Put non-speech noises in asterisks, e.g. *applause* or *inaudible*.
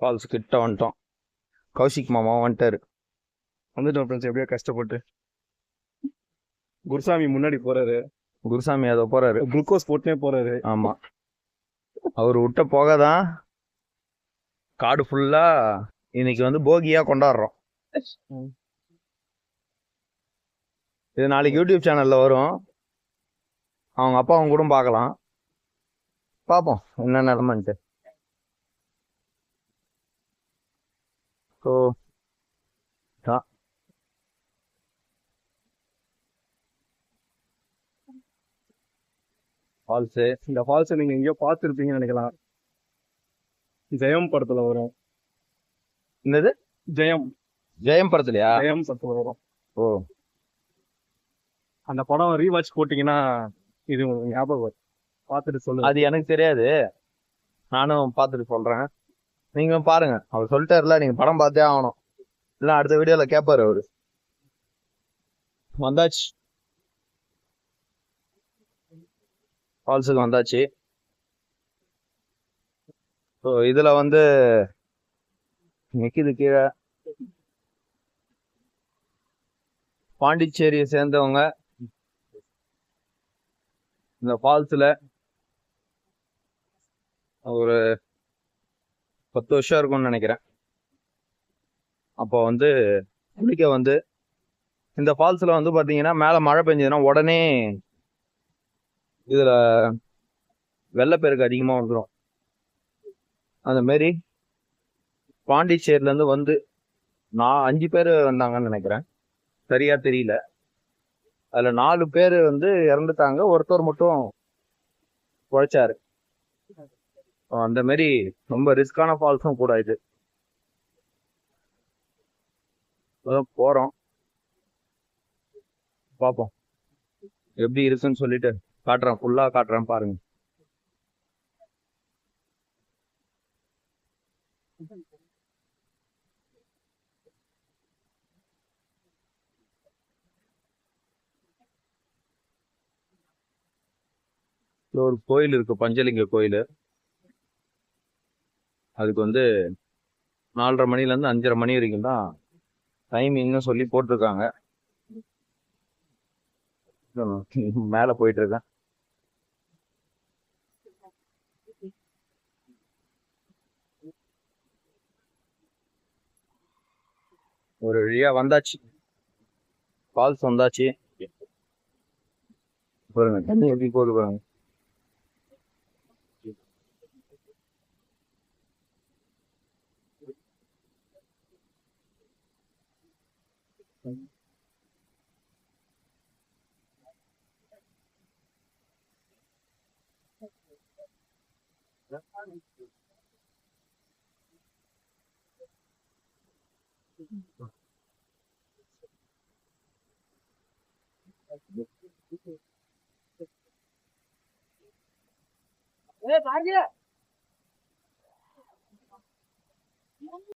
Falls கிட்ட வந்துட்டோம். கௌஷிக் மாமா வந்துட்டாரு. வந்துட்டோம் ஃப்ரெண்ட்ஸ் எப்படியோ கஷ்டப்பட்டு. குருசாமி முன்னாடி போறாரு. குருசாமி அதை போறாரு. குளுக்கோஸ் போட்டுனே போறாரு. ஆமா. அவர் விட்ட போக தான் காடு ஃபுல்லா இன்னைக்கு வந்து போகியா கொண்டாடுறோம். இது நாளைக்கு யூடியூப் சேனல்ல வரும். அவங்க அப்பா அவங்க கூட பார்க்கலாம். பார்ப்போம். என்ன நிலமன்ட்டு ஸோ ஃபால்ஸு இந்த ஃபால்ஸை நீங்க எங்கேயோ பார்த்துருப்பீங்கன்னு நினைக்கலாம். ஜெயம் படத்துல வரும். என்னது? ஜெயம். ஜெயம் படத்துலையா? ஜெயம் படத்துல வரும். ஓ. அந்த படம் ரீவாட்ச் போட்டீங்கன்னா இது உங்களுக்கு ஞாபகம் பார்த்துட்டு சொல்லுங்க. அது எனக்கு தெரியாது. நானும் பார்த்துட்டு சொல்றேன். நீங்க பாருங்க. அவர் சொல்லிட்டாருல நீங்க படம் பார்த்தே ஆகணும். இல்ல அடுத்த வீடியோல கேட்பாரு அவரு. வந்தாச்சு. ஃபால்ஸுக்கு வந்தாச்சு. ஸோ இதுல வந்து நிக்குது கீழே. பாண்டிச்சேரியை சேர்ந்தவங்க. இந்த ஃபால்ஸில் ஒரு பத்து வருஷம் இருக்கும்னு நினைக்கிறேன். அப்போ வந்து குளிக்க வந்து இந்த ஃபால்ஸில் வந்து பார்த்தீங்கன்னா மேலே மழை பெஞ்சதுன்னா உடனே இதில் வெள்ளப்பெருக்கு அதிகமாக வந்துடும் அந்த மாரி பாண்டிச்சேரியிலேருந்து வந்து நான் அஞ்சு பேர் வந்தாங்கன்னு நினைக்கிறேன். சரியாக தெரியல. அதில் நாலு பேர் வந்து இறந்துட்டாங்க. ஒருத்தர் மட்டும் உழைச்சாரு. அந்த மாதிரி ரொம்ப ரிஸ்கான ஃபால்ஸும் கூட இது. போகிறோம் போறோம். பார்ப்போம் எப்படி இருக்குன்னு சொல்லிட்டு காட்டுறேன். ஃபுல்லா காட்டுறேன் பாருங்க. ஒரு கோயில் இருக்கு பஞ்சலிங்க கோயில். அதுக்கு வந்து நாலரை மணில இருந்து அஞ்சரை மணி வரைக்கும் தான் டைமிங்னு சொல்லி போட்டிருக்காங்க. *laughs* மேல போயிட்டு இருக்கேன். ஒரு வழியா வந்தாச்சு. ஃபால்ஸ் வந்தாச்சு. பாருங்க தண்ணி எப்படி போகுது பாருங்க. 거예요. 왜 말이야?